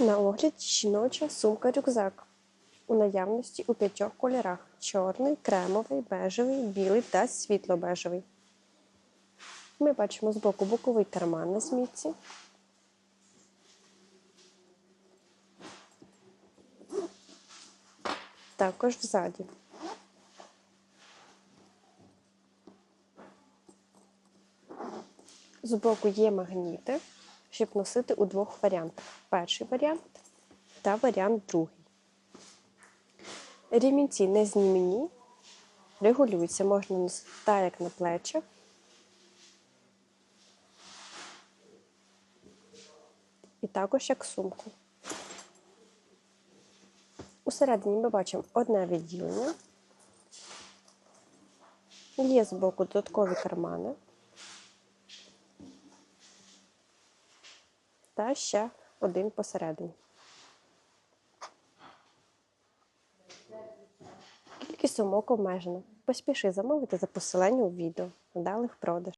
На огляд жіноча сумка-рюкзак. У наявності у п'ятьох кольорах: чорний, кремовий, бежевий, білий та світло-бежевий. Ми бачимо збоку боковий карман на змітці. Також взаді. Збоку є магніти, щоб носити у двох варіантах: перший варіант та варіант другий. Рімінці не знімні, регулюються, можна носити так, як на плечах. І також як сумку. Усередині ми бачимо одне відділення. Є збоку додаткові кармани. Та ще один посередині. Кількість сумок обмежена. Поспіши замовити за посиланням у відео. надалих продаж.